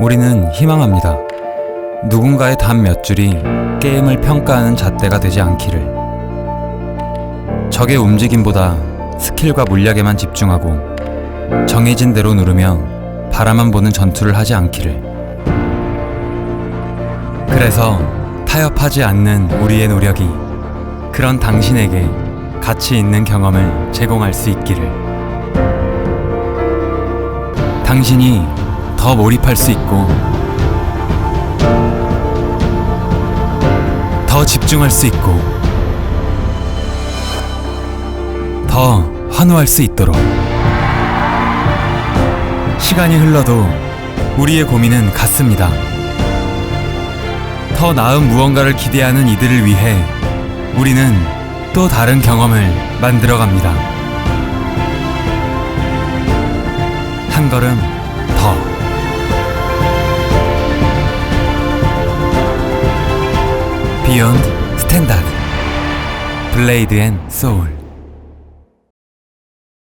우리는 희망합니다. 누군가의 단 몇 줄이 게임을 평가하는 잣대가 되지 않기를. 적의 움직임보다 스킬과 물약에만 집중하고 정해진 대로 누르며 바라만 보는 전투를 하지 않기를. 그래서 타협하지 않는 우리의 노력이 그런 당신에게 가치 있는 경험을 제공할 수 있기를. 당신이 더 몰입할 수 있고 더 집중할 수 있고 더 환호할 수 있도록 시간이 흘러도 우리의 고민은 같습니다. 더 나은 무언가를 기대하는 이들을 위해 우리는 또 다른 경험을 만들어 갑니다. 한 걸음 더. 비욘드 스탠다드 블레이드 앤 소울